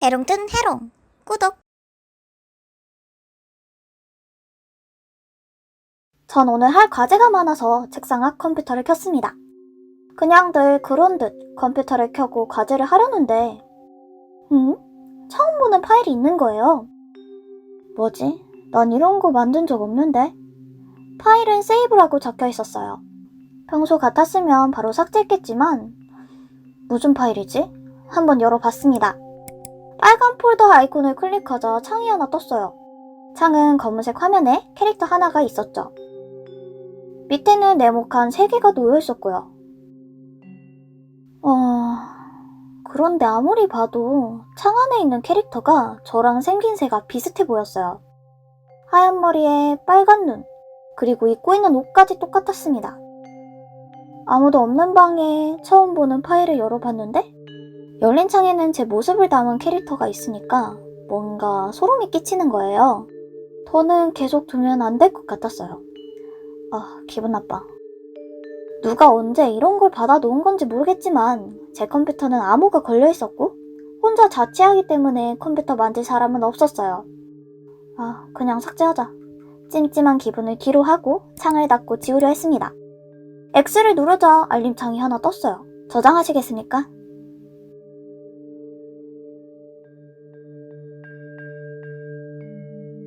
해롱뜬 해롱 구독 전 오늘 할 과제가 많아서 책상 앞 컴퓨터를 켰습니다. 그냥 늘 그런 듯 컴퓨터를 켜고 과제를 하려는데, 응? 처음 보는 파일이 있는 거예요. 뭐지? 난 이런 거 만든 적 없는데? 파일은 세이브라고 적혀 있었어요. 평소 같았으면 바로 삭제했겠지만, 무슨 파일이지? 한번 열어봤습니다. 빨간 폴더 아이콘을 클릭하자 창이 하나 떴어요. 창은 검은색 화면에 캐릭터 하나가 있었죠. 밑에는 네모칸 3개가 놓여 있었고요. 어... 그런데 아무리 봐도 창 안에 있는 캐릭터가 저랑 생긴새가 비슷해 보였어요. 하얀 머리에 빨간 눈, 그리고 입고 있는 옷까지 똑같았습니다. 아무도 없는 방에 처음 보는 파일을 열어봤는데 열린 창에는 제 모습을 담은 캐릭터가 있으니까 뭔가 소름이 끼치는 거예요. 더는 계속 두면 안 될 것 같았어요. 아, 기분 나빠. 누가 언제 이런 걸 받아 놓은 건지 모르겠지만 제 컴퓨터는 암호가 걸려 있었고 혼자 자취하기 때문에 컴퓨터 만질 사람은 없었어요. 아, 그냥 삭제하자. 찜찜한 기분을 뒤로 하고 창을 닫고 지우려 했습니다. X를 누르자 알림창이 하나 떴어요. 저장하시겠습니까?